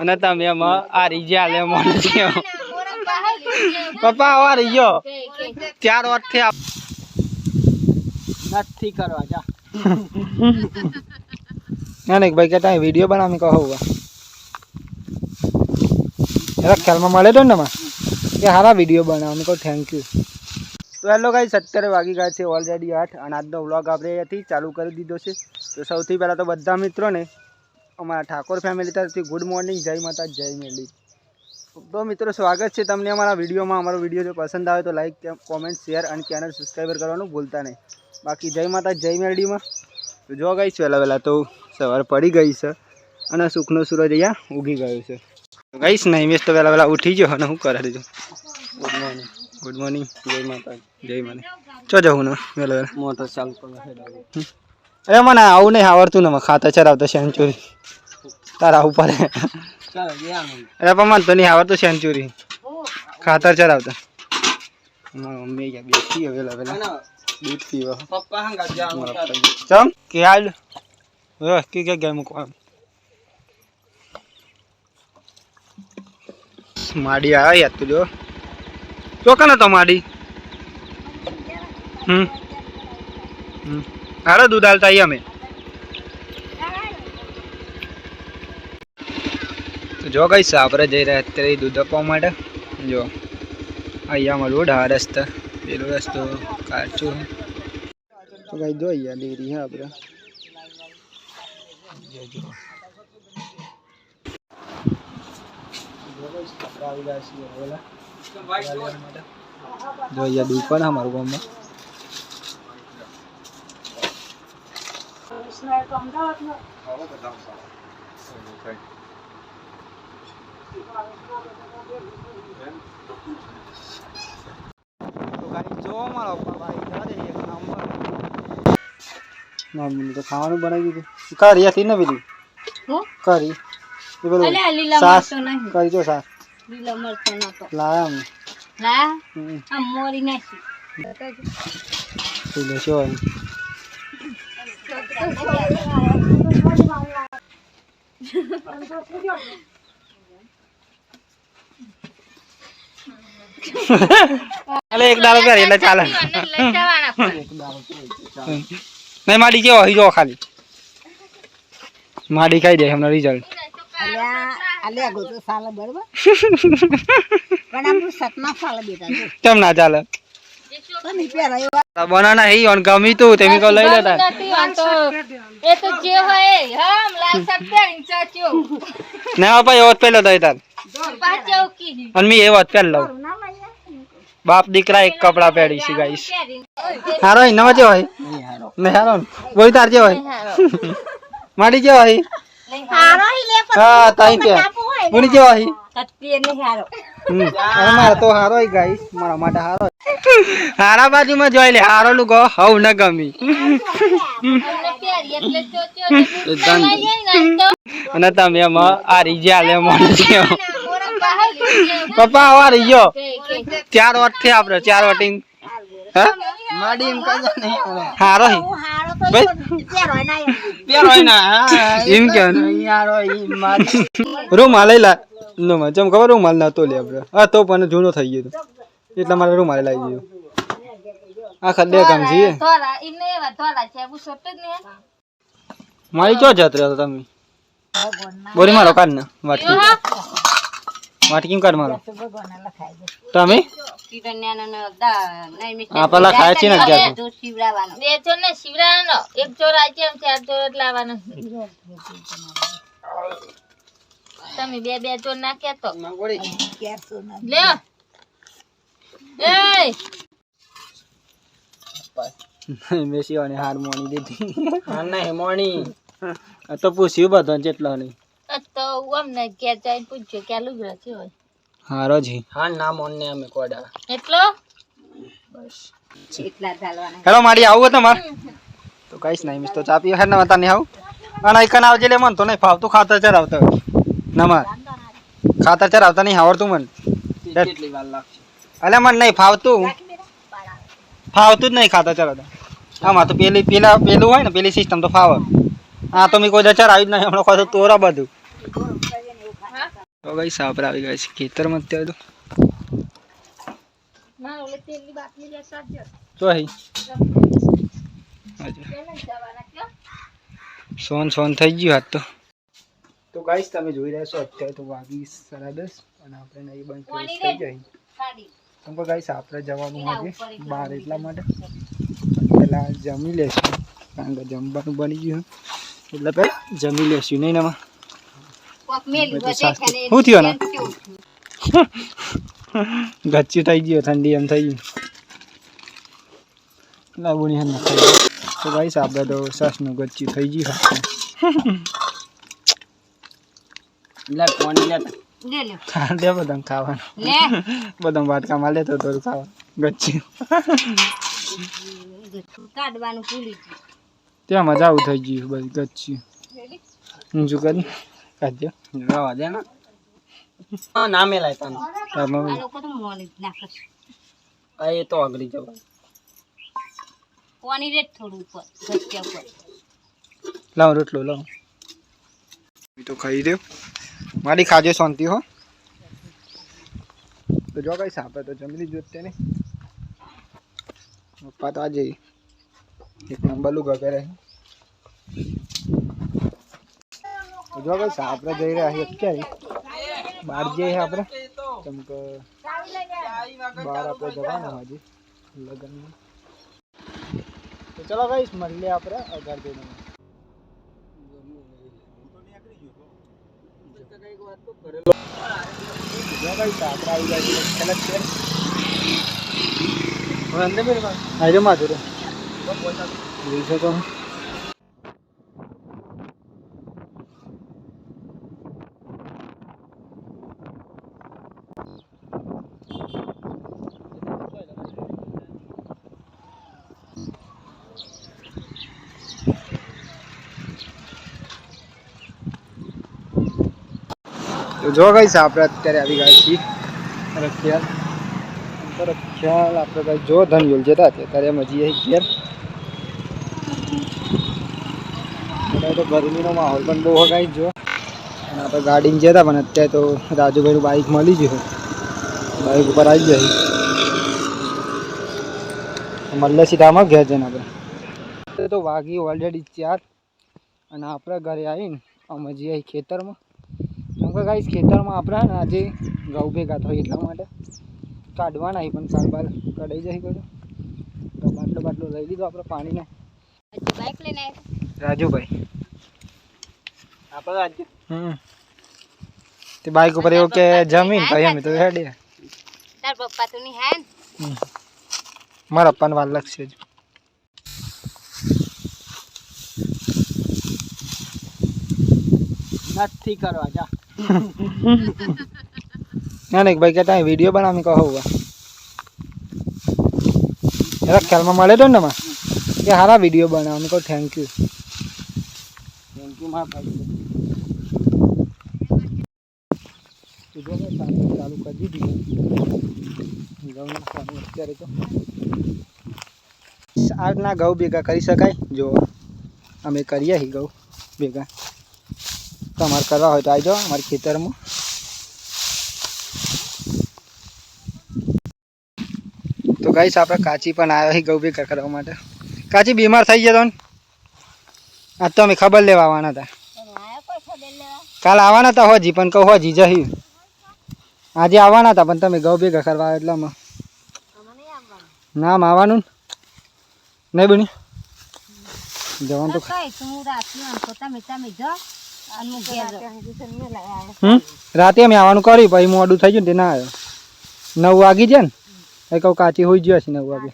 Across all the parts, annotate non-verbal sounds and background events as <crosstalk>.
અને તમે આ રીજા લે, મને પપ્પા આવા રીજો ચાર વર્ષથી નથી કરવા, જા. ના નહીં ભાઈ કેતા વીડિયો બનાવી કહો એરા ખ્યાલમાં મળે તો ને કે હારા વીડિયો બનાવવાની કહો થેન્ક યુ તો હેલો ગાઈ અત્યારે વાગી ગયા છે ઓલરેડી આઠ, અને આજનો વ્લોગ આપણે અહીંયાથી ચાલુ કરી દીધો છે. તો સૌથી પહેલાં તો બધા મિત્રોને અમારા ઠાકોર ફેમિલી તરફથી ગુડ મોર્નિંગ જય માતા જય મેલી. તો મિત્રો સ્વાગત છે તમને અમારા વિડીયોમાં. અમારો વીડિયો જો પસંદ આવે તો લાઈક કોમેન્ટ શેર અને ચેનલ સબસ્ક્રાઈબર કરવાનું ભૂલતા નહીં. બાકી જય માતા જય મેરડીમાં તો જો ગઈ વહેલા વહેલા તો સવાર પડી ગઈ છે અને સુખનો સૂરજ અહીંયા ઉગી ગયો છે. ગઈશ ને હિમેશ તો વહેલા વહેલા ઉઠી ગયો અને હું કરે દેજો ગુડ મોર્નિંગ ગુડ મોર્નિંગ જય માતા જય માતા ચો જવું ને વહેલા વહેલા? મોટર ચાલુ હેડાવું અરે મને આવું નહીં આવડતું ને મને ખાતા ચરાવતા સેન્ચુરી. તારા આવું પડે ચાલો અરે પણ મને તો નહીં આવડતું સેન્ચુરી. ખાતર ચરાવતા મમ્મી ગયા બેસી દૂધ પીવા પપ્પા ચમ? કે હાલ. હવે કે કે ગયા મૂકવા. માડી આવ્યા યાદ તું જો. ચોકન હતો માડી. હમ. હમ. હારો દૂધ હાલતા આવીએ અમે. જો કઈ સાપરે જઈ રહ્યા અત્યારે દૂધ આપવા માટે. જો અહીંયા રોડ, આ રસ્તા, પેલો રસ્તો, કાચો. તો કઈ જો અહીંયા ડેરી હે આપણે જો અહીંયા દુકાન અમારું ગામમાં. તો જવા દે એક નંબર ખાવાનું બનાવી દીધું. કરી હતી ને પેલી? કરી. એ પેલું સાસ. સાસ. લાયા અમે. લા મોરી નાખી. પેલો શું અલે એક દાડો પહેરી એટલે ચાલે. નહીં માડી કેવો જો ખાલી. માડી ખાઈ દે એમનો રિઝલ્ટ કેમ ના ચાલે? બનાના હી ઓન ગમી તું તેમી કો લઈ લેતા. એ તો જે હોય હમ, લાલ શાક પહેરીને ચાચ્યો. ના ભાઈ ઓત પેલો દઈ તાર. પાછો કી અને મી એ વાત પહેર લઉં. બાપ દીકરા એક કપડા પહેરી છે ગાઈસ. હારો હોય નવા જે હોય ને હારો ને બોઈ તાર જે હોય માડી જે હોય હારો ઈ લે હા તાઈ કે ઉની જે હોય કટપીએ ને હારો. મારે તો હારો ગાઈસ. મારા માટે હારો હારા બાજુમાં જોઈ લે હારો લુગો હવ ન ગમી. અને તમે એમાં આ રીજા લે છે લીધે. પપ્પા આવા રીજો. ચાર વર્ષથી આપણે ચાર વટીંગ હારો હી? હું હારો તો ભાઈ પહેરો ના એમ. પેલો હોય ને હા એમ કે યાર ઈ માડી. રૂમાલ લઈ લા. નો માં જેમ ખબર રૂમાલ નતો લે આપણે. હા તો પણ જૂનો થઈ ગયો તો. એટલે મારે રૂમાલ લાવી ગયો આ ખડે કામ એવા છે. જ. મારી ક્યાં જાત રહ્યા તમે? બોરી મારો કાઢ ને વાટકી વાટકી કાઢ મારો. તમે? ખાય છે ને જો શિવડાવવાનો. બે ચોર ને શિવરાવાનો એક ચોર આજે એમ ચાર ચોર જ લાવવાનો તમે બે બે ચોર નાખ્યા તો. લ્યો. એ બેસી હાર મોની દીધી. હા નહીં મોણી. <laughs> તો પૂછ્યું બધો જેટલો નહીં. તો અમને પૂછ્યો કે લુગડા હોય. હારો જી. હા ના મોને અમે કોડા. એટલો? એટલા ચાલવાના હેલો મારી આવું તમાર? તો કઈશ નહીં મિસ તો ચા પીવા હેડ ને વતા નહીં આવું અને એકન આવજે લે મન તો નહીં ફાવતું ખાતર ચરાવતો ના માર. ખાતર ચરાવતા નહીં આવડતું મન. કેટલી વાર લાગશે. અલે મન નહીં ફાવતું. ફાવતું જ નહીં ખાતર ચરાવતા આમાં તો પેલી પેલા પેલું હોય ને પેલી સિસ્ટમ તો ફાવે. હા તો મેં કોઈ ચરાવી જ નહીં હમણાં કોઈ તો તોરા બધું. તો કઈ સાપરા આવી ગયા છે. ખેતરમાં અત્યારે તો. ના ઓલે તેલની બાટલી લેતા જ તો અહીં હજુ જવાના? કયો સોન સોન થઈ ગયું હાથ તો. ગાઈસ તમે જોઈ રહ્યા છો અત્યારે તો વાગી સાડા દસ અને આપણે નહીં બંધ ફ્રેશ થઈ જાય કેમ કે ગાઈસ આપણે જવાનું આજે બહાર એટલા માટે. પહેલાં જમી લેશું કારણ કે જમવાનું બની ગયું. એટલે પહેલાં જમી લેશું નહીં એમાં શું થયો ને <laughs> ગચ્ચી થઈ ગયો ઠંડી એમ થઈ ગયું. લાગુ નખાઈ તો ગાઈસ આપણે તો સાસનું ગચ્ચી થઈ ગયું. <laughs> લે પાણી લેતા લે લે <laughs> દે બધાને ખાવાનું. લે. <laughs> બધા વાટકામાં લેતો તો ખાવા ગચ્છી <laughs> કાઢવાનું ભૂલી ગયું ત્યાં મજા આવું થઈ ગયું બધી ગચ્ચી. હું શું કરી. કાઢજો. રવા દે ને. મેલાય તને. આમાં લોકો તો મોલી નાખે એ તો અઘરી જવાય પાણી રે થોડું ઉપર ગચ્ચા ઉપર. લાવ રોટલો લાવ. તો ખાઈ રહ્યો. મારી ખાજો શાંતિ હો. તો જો કઈ સાપે તો જમી લીધું અત્યારે પપ્પા તો આજે એક નંબર લું ગગરે તો જો કઈ આપણે જઈ રહ્યા છીએ અત્યારે. બહાર જઈએ છીએ આપણે. કેમ કે બહાર આપણે જવાનું હજી લગ્નમાં. તો ચલો કઈ મળીએ આપણે અગર જઈને જો ભાઈ સાપરા આવી ગયા છે ખેલત છે હવે અંદર પાસે આજો માથું રે જોઈ શકો તો જો ગઈ આપણે અત્યારે આવી ગયા છીએ? રખિયાલ તો રખિયાલ આપણે ભાઈ જો ધન યોલ જતા હતા ત્યારે એમ હજી ઘેર તો ગરમીનો માહોલ પણ બહુ હગાઈ જો અને આપણે ગાડીમાં જતા પણ અત્યારે તો રાજુભાઈનું બાઇક મળી ગયું. બાઇક ઉપર આવી જાય મળે સીધામાં ઘેર જઈને આપણે. તો વાગી ઓલરેડી ચાર. અને આપણે ઘરે આવીને અમે જઈએ ખેતરમાં. કે ગાઈસ ખેતરમાં આપણે ને આજે ઘઉં ભેગા થાય એટલા માટે. કાઢવાના એ પણ બાર કઢાઈ જાય કરું તો બાટલો બાટલો લઈ લીધો આપણે પાણીને. બાઈક લઈને રાજુભાઈ. આપણે રાજુ? હમ. તે બાઈક ઉપર એવું કે જમીન ભાઈ અમે તો હેડે. તાર પપ્પા તો ની હાય મારા પપ્પાને વાલ લાગશે જ નથી કરવા જા. ના નહીં ભાઈ કહેતા વીડિયો બનાવી કહો હુआ એરા ખ્યાલમાં મળે તો ને માં કે સારા વીડિયો બનાવવાનું કહું થેન્ક યુ થેન્ક યુ મારા ભાઈ ચાલુ કરી દીધી અત્યારે તો આજના ઘઉં ભેગા કરી શકાય? જો અમે કરીએ ઘઉં ભેગા. તમારે કરવા હોય તો આવી જાઓ અમારા ખેતરમાં. તો ગાઈસ, આપણે કાચી પણ આવ્યા ઘઉં ભેગા કરવા માટે. કાચી બીમાર થઈ ગયા તો આજ તો અમે ખબર લેવા આવવાના હતા. કાલ આવવાના હતા હોજી, પણ કહું હોજી જહી. આજે આવવાના હતા, પણ તમે ઘઉં ભેગા કરવા આવ્યા એટલે નામ આવવાનું? નહીં બની જવાનું તો તમે તમે રાતે અમે આવવાનું કર્યું પછી મોડું થઈ ગયું તે ના આવ્યો નવ વાગી જાય ને? એ કહું કાચી હોઈ ગયો છે નવ વાગે.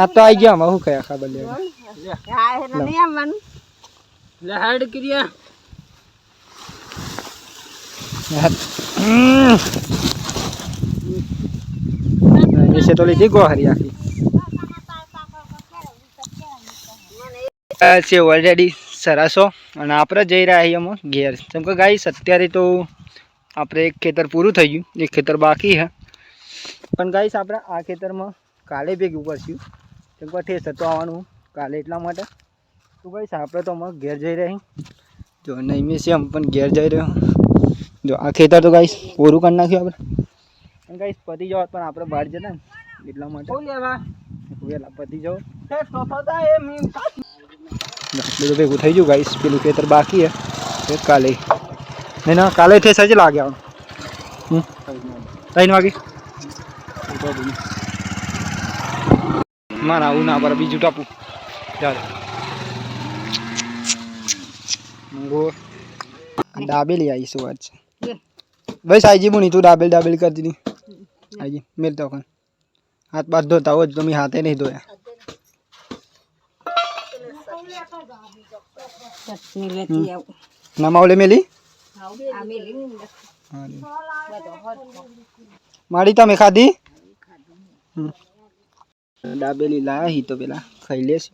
આ તો આવી ગયા અમે શું કયા ખબર લેવા નહીં આવવાનું. લે હેડ તો લીધી ગોહરી આખી. છે ઓલરેડી સરાસો અને આપણે જઈ રહ્યા છીએ અમે ઘેર. કેમ કે ગાઈશ અત્યારે તો આપણે એક ખેતર પૂરું થઈ ગયું. એક ખેતર બાકી છે. પણ ગાઈશ આપણે આ ખેતરમાં કાલે ભેગું કરશું કેમ કે ઠેસ તો આવવાનું કાલે એટલા માટે. તો ગાઈશ આપણે તો અમે ઘેર જઈ રહ્યા જો નહીં મેં છે પણ ઘેર જઈ રહ્યો જો આ ખેતર તો ગાઈશ પૂરું કરી નાખ્યું આપણે. પણ ગાઈશ પતી જાવ પણ આપણે બહાર જતા ને એટલા માટે. વેલા પતી મી બધું ભેગું થઈ ગયું ગાઈશ પેલું ખેતર બાકી હે કાલે. નહીં ના કાલે થઈ સજ લાગે આવું ત્રણ વાગે. મારા આવું ના પર બીજું ટાપુ. ચાલો મંગો. દાબેલી આવી શું વાત છે બસ આઈજી મુની તું દાબેલ દાબેલ કરતી હતી આઈજી મેલ તો કન હાથ બાદ ધોતા હોય તો મેં હાથે નહીં ધોયા. ચટણી લેતી આવું. નમાવલે મેલી? આ મેલી મારી તમે ખાધી? ડાબેલી લાયા હી તો પેલા ખાઈ લેશ.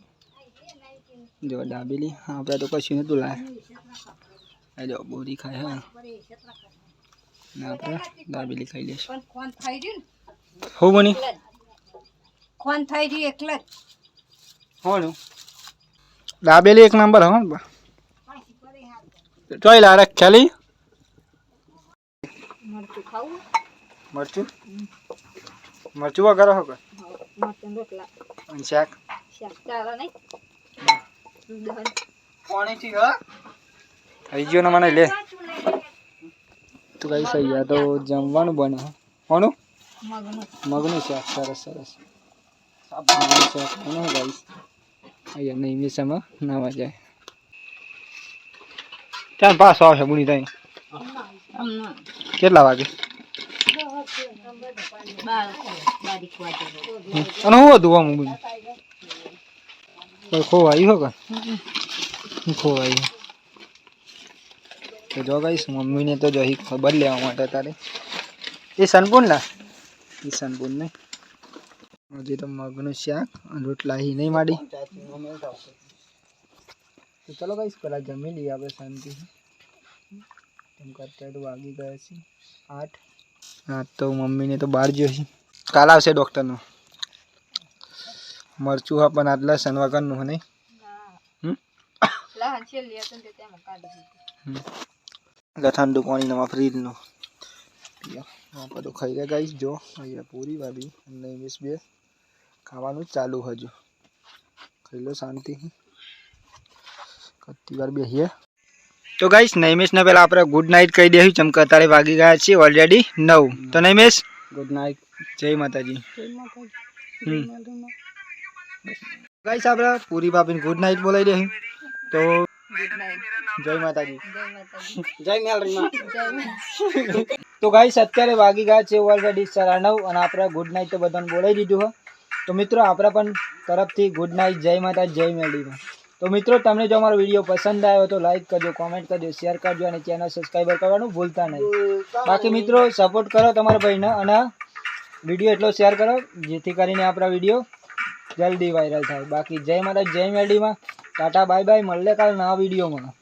જો ડાબેલી આપણે તો કશું નતું લાયા જો બોરી ખાય હા. ને આપણે દાબેલી ખાઈ લેશું. હું બની? કોણ થઈ એટલે જ. ડાબેલી એક નંબર હો બા. ચોઈ લા રાખ ખ્યાલી મરચું ખાવું મરચું મરચું વગર હો કે મરચું રોટલા અને શાક શાક ચાલે નહીં હા થઈ ગયો ને મને લે તો કઈ સહી તો જમવાનું બને. કોનું મગનું મગનું શાક સરસ સરસ મગનું શાક કોનું ગાઈસ અહીંયા નહીં મિસમાં નાવા જાય ચાલ પાછો આવશે બુની થાય કેટલા વાગે. અને હું હતું આમ કોઈ ખોવાયું હો કે? ખોવાયું તો જો ગાઈસ મમ્મીને તો જો ખબર લેવા માટે તારે. એ સનપુન ના? એ સનપુન નહીં હજી તો મગનું શાક રોટલા નહીં માડી. તો ચલો ગાઈસ પહેલાં જમી લઈએ આપણે શાંતિથી એમ કે અત્યારે તો વાગી ગયા છે આઠ. હા તો મમ્મીને તો બહાર ગયો છે. કાલ આવશે ડૉક્ટરનો મરચું હા પણ આટલા શનવાગરનું નહીં? એટલે ઠંડુ પાણી નવા ફ્રીજનું. બધું ખાઈ રહ્યા ગાઈશ જો અહીંયા પૂરી ભાભી અને ઇંગ્લિશ બે ખાવાનું જ ચાલુ હજુ. ખાઈ લો શાંતિ. કત્તી વાર બેસીએ તો ગાઈશ નૈમેશને પહેલાં આપણે ગુડ નાઇટ કહી દઈશું ચમ કે અત્યારે વાગી ગયા છીએ ઓલરેડી નવ. તો નૈમેશ ગુડ નાઇટ જય માતાજી. ગાઈશ આપણે પૂરી બાપીને ગુડ નાઇટ બોલાવી દઈશું તો જય માતાજી. જય મેલરીમાં તો ગાઈસ અત્યારે વાગી ગયા છે ઓલરેડી સાડા નવ અને આપણે ગુડ નાઇટ તો બધાને બોલાવી દીધું હોય તો મિત્રો આપણા પણ તરફથી ગુડ નાઇટ જય માતા જય મેળીમાં તો મિત્રો, તમને જો અમારો વીડિયો પસંદ આવ્યો તો લાઈક કરજો કોમેન્ટ કરજો શેર કરજો અને ચેનલ સબસ્ક્રાઈબર કરવાનું ભૂલતા નહીં. બાકી મિત્રો સપોર્ટ કરો તમારા ભાઈને અને વીડિયો એટલો શેર કરો જેથી કરીને આપણા વીડિયો જલ્દી વાયરલ થાય. બાકી જય માતા જય મેડીમાં ટાટા બાય બાય મળે કાલ નવા વિડીયોમાં.